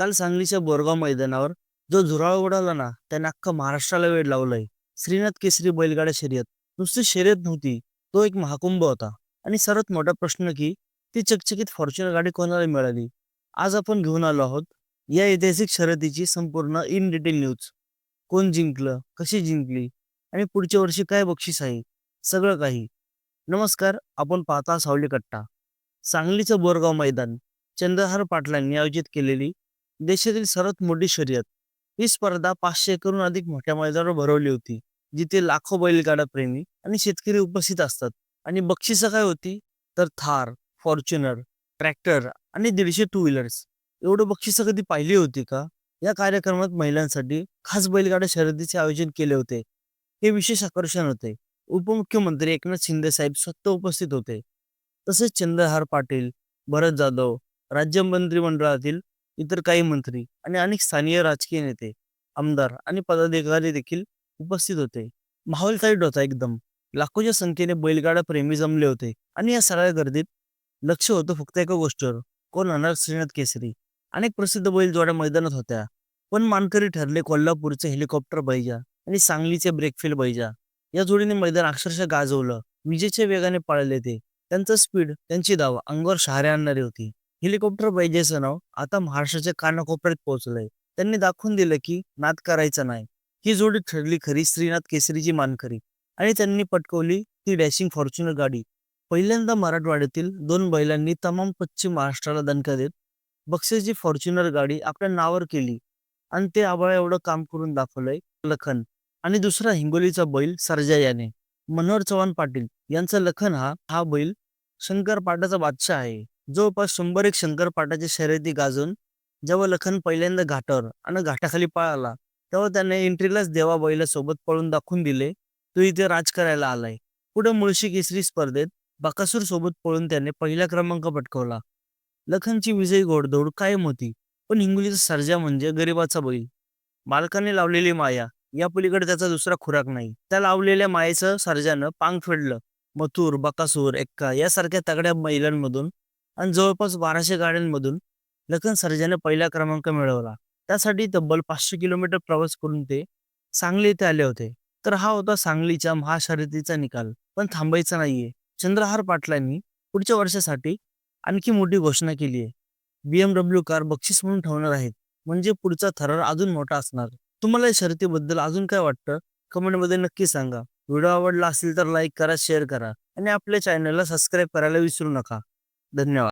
काल सांगलीच्या बोरगाव मैदानावर जो झुराळ उडाला ना त्याने अख्खा महाराष्ट्राला वेळ लावलाय. श्रीनाथ केसरी बैलगाड्या शर्यत. नुसती शर्यत नव्हती तो एक महाकुंभ होता. आणि सर्वात मोठा प्रश्न की ती चकचकीत फॉर्च्युनर गाडी कोणाला मिळाली? आज आपण घेऊन आलो आहोत या ऐतिहासिक शर्यतीची संपूर्ण इन डिटेल न्यूज कोण जिंकलं? कशी जिंकली? आणि पुढच्या वर्षी काय बक्षीस आहे? सगळं काही. नमस्कार आपण पाहता सावली कट्टा सांगलीचं बोरगाव मैदान चंद्रहार पाटलांनी आयोजित केलेली देशातील सर्वात मोठी शर्यत. ही स्पर्धा पाचशे एकरहून अधिक मोठ्या मैदानावर भरवली होती जिथे लाखो बैलगाडा प्रेमी आणि शेतकरी उपस्थित असतात. आणि बक्षिसं काय होती? तर थार फॉर्च्युनर ट्रॅक्टर आणि दीडशे टू व्हीलर्स एवढं बक्षिसं कधी पाहिली होती का? या कार्यक्रमात महिलांसाठी खास बैलगाडा शर्यतीचे आयोजन केले होते. हे विशेष आकर्षण होते. उपमुख्यमंत्री एकनाथ शिंदे साहेब स्वतः उपस्थित होते. तसेच चंद्रहार पाटील भरत जाधव राज्य मंत्रिमंडळातील इतर काही मंत्री आणि अनेक स्थानीय राजकीय नेते आमदार आणि पदाधिकारी देखील उपस्थित होते. माहोल टाईट होता एकदम. लाखोच्या संख्येने बैलगाडा प्रेमी जमले होते आणि या सगळ्या गर्दीत लक्ष होतं फक्त एका गोष्टीवर. कोण होणार श्रीनाथ केसरी? अनेक प्रसिद्ध बैलजोड्या मैदानात होत्या. पण मानकरी ठरले कोल्हापूरचे हेलिकॉप्टर बैजा आणि सांगलीचे ब्रेकफेल बैजा. या जोडीने मैदान अक्षरशः गाजवलं. विजेच्या वेगाने पाळले ते. त्यांचं स्पीड त्यांची धाव अंगावर शहारे आणणारी होती. हेलिकॉप्टर बैजेचं नाव हो. आता महाराष्ट्राच्या कानाकोपऱ्यात पोहोचलंय. त्यांनी दाखवून दिलं की नाद करायचा नाही. ही जोडी ठरली खरी श्रीनाथ केसरीची मानकरी. आणि त्यांनी पटकवली ती डॅशिंग फॉर्च्युनर गाडी. पहिल्यांदा मराठवाड्यातील दोन बैलांनी तमाम पश्चिम महाराष्ट्राला दणका देत बक्षीसची फॉर्च्युनर गाडी आपल्या नावावर केली. आणि ते आबाळा एवढं काम करून दाखवलंय लखन. आणि दुसरा हिंगोलीचा बैल सरजा याने. मनोहर चव्हाण पाटील यांचा लखन हा हा बैल शंकर पाटाचा बादशाह आहे. जवळपास शंभर एक शंकर शर्यती गाजून जेव्हा लखन पहिल्यांदा घाटावर आणि घाटाखाली पळाला तेव्हा त्याने एंट्रीलाच देवा बैला सोबत पळून दाखवून दिले तो इथे राज करायला आलाय. पुढे मुळशी केसरी स्पर्धेत बकासूर सोबत पळून त्याने पहिला क्रमांक पटकवला. लखनची विजयी घोडदौड कायम होती पण हिंगोलीचा सर्जा म्हणजे गरिबाचा बैल. मालकाने लावलेली माया या पलीकडे त्याचा दुसरा खुराक नाही. त्या लावलेल्या मायेचं सर्जानं पांग फेडलं. मथुर बकासूर एक्का यासारख्या तगड्या महिलांमधून आणि जवळपास बाराशे गाड्यांमधून लखन सरजाने पहिला क्रमांक मिळवला. त्यासाठी तब्बल पाचशे किलोमीटर प्रवास करून ते सांगली येथे आले होते. तर हा होता सांगलीच्या महाशर्यतीचा निकाल. पण थांबायचा नाहीये. चंद्रहार पाटलांनी पुढच्या वर्षासाठी आणखी मोठी घोषणा केली आहे. बीएमडब्ल्यू कार बक्षीस म्हणून ठेवणार आहेत. म्हणजे पुढचा थरार अजून मोठा असणार. तुम्हाला या शर्यतीबद्दल अजून काय वाटतं? कमेंटमध्ये नक्की सांगा. व्हिडिओ आवडला असेल तर लाईक करा शेअर करा आणि आपल्या चॅनलला सबस्क्राईब करायला विसरू नका. धन्यवाद